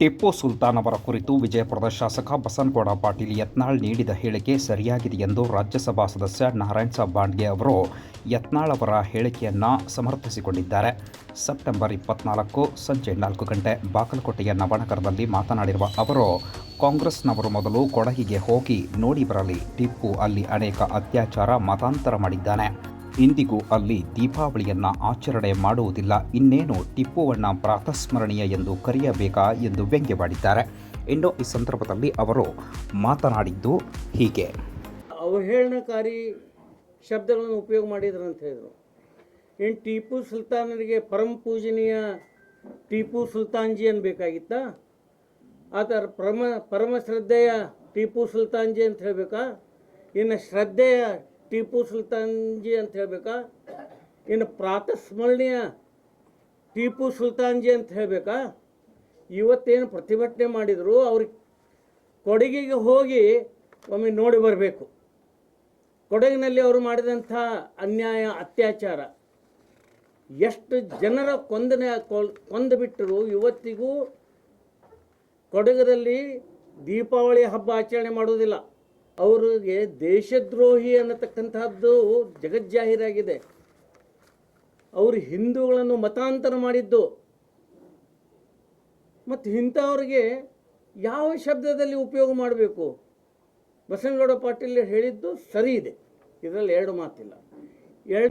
ಟಿಪ್ಪು ಸುಲ್ತಾನ್ ಅವರ ಕುರಿತು ವಿಜಯಪುರದ ಶಾಸಕ ಬಸನಗೌಡ ಪಾಟೀಲ್ ಯತ್ನಾಳ್ ನೀಡಿದ ಹೇಳಿಕೆ ಸರಿಯಾಗಿದೆ ಎಂದು ರಾಜ್ಯಸಭಾ ಸದಸ್ಯ ನಾರಾಯಣ್ ಸಾಬ್ ಬಾಂಡ್ಗೆ ಅವರು ಯತ್ನಾಳ್ ಅವರ ಹೇಳಿಕೆಯನ್ನು ಸಮರ್ಥಿಸಿಕೊಂಡಿದ್ದಾರೆ. ಸೆಪ್ಟೆಂಬರ್ ಇಪ್ಪತ್ನಾಲ್ಕು ಸಂಜೆ ನಾಲ್ಕು ಗಂಟೆ ಬಾಗಲಕೋಟೆಯ ನವನಗರದಲ್ಲಿ ಮಾತನಾಡಿರುವ ಅವರು, ಕಾಂಗ್ರೆಸ್ನವರು ಮೊದಲು ಕೊಡಗಿಗೆ ಹೋಗಿ ನೋಡಿ ಬರಲಿ. ಟಿಪ್ಪು ಅಲ್ಲಿ ಅನೇಕ ಅತ್ಯಾಚಾರ ಮತಾಂತರ ಮಾಡಿದ್ದಾನೆ. ಇಂದಿಗೂ ಅಲ್ಲಿ ದೀಪಾವಳಿಯನ್ನು ಆಚರಣೆ ಮಾಡುವುದಿಲ್ಲ. ಇನ್ನೇನು ಟಿಪ್ಪುವನ್ನ ಪ್ರಾತಸ್ಮರಣೀಯ ಎಂದು ಕರೆಯಬೇಕಾ ಎಂದು ವ್ಯಂಗ್ಯವಾಡಿದ್ದಾರೆ. ಇನ್ನು ಈ ಸಂದರ್ಭದಲ್ಲಿ ಅವರು ಮಾತನಾಡಿದ್ದು ಹೀಗೆ. ಅವಹೇಳನಕಾರಿ ಶಬ್ದಗಳನ್ನು ಉಪಯೋಗ ಮಾಡಿದ್ರು ಅಂತ ಹೇಳಿದರು. ಏನು ಟಿಪ್ಪು ಸುಲ್ತಾನರಿಗೆ ಪರಮ ಪೂಜನೀಯ ಟೀಪು ಸುಲ್ತಾನ್ಜಿ ಅನ್ಬೇಕಾಗಿತ್ತ? ಆ ಥರ ಪರಮ ಪರಮ ಶ್ರದ್ಧೆಯ ಟಿಪ್ಪು ಸುಲ್ತಾನ್ಜಿ ಅಂತ ಹೇಳಬೇಕಾ? ಇನ್ನು ಶ್ರದ್ಧೆಯ ಟಿಪ್ಪು ಸುಲ್ತಾನ್ಜಿ ಅಂತ ಹೇಳಬೇಕಾ? ಇನ್ನು ಪ್ರಾತಸ್ಮರಣೀಯ ಟಿಪ್ಪು ಸುಲ್ತಾನ್ಜಿ ಅಂತ ಹೇಳಬೇಕಾ? ಇವತ್ತೇನು ಪ್ರತಿಭಟನೆ ಮಾಡಿದರು ಅವ್ರಿಗೆ ಕೊಡಗಿಗೆ ಹೋಗಿ ಒಮ್ಮೆ ನೋಡಿ ಬರಬೇಕು. ಕೊಡಗಿನಲ್ಲಿ ಅವರು ಮಾಡಿದಂಥ ಅನ್ಯಾಯ, ಅತ್ಯಾಚಾರ. ಎಷ್ಟು ಜನರ ಕೊಂದನೆ ಕೊಂದು ಬಿಟ್ಟರು ಇವತ್ತಿಗೂ ಕೊಡಗದಲ್ಲಿ ದೀಪಾವಳಿ ಹಬ್ಬ ಆಚರಣೆ ಮಾಡುವುದಿಲ್ಲ. ಅವರಿಗೆ ದೇಶದ್ರೋಹಿ ಅನ್ನತಕ್ಕಂತಹದ್ದು ಜಗಜ್ಜಾಹೀರಾಗಿದೆ. ಅವರು ಹಿಂದೂಗಳನ್ನು ಮತಾಂತರ ಮಾಡಿದ್ದು. ಮತ್ತು ಇಂಥವ್ರಿಗೆ ಯಾವ ಶಬ್ದದಲ್ಲಿ ಉಪಯೋಗ ಮಾಡಬೇಕು? ಬಸನಗೌಡ ಪಾಟೀಲ್ ಹೇಳಿದ್ದು ಸರಿ ಇದೆ. ಇದರಲ್ಲಿ ಎರಡು ಮಾತಿಲ್ಲ. ಎರಡು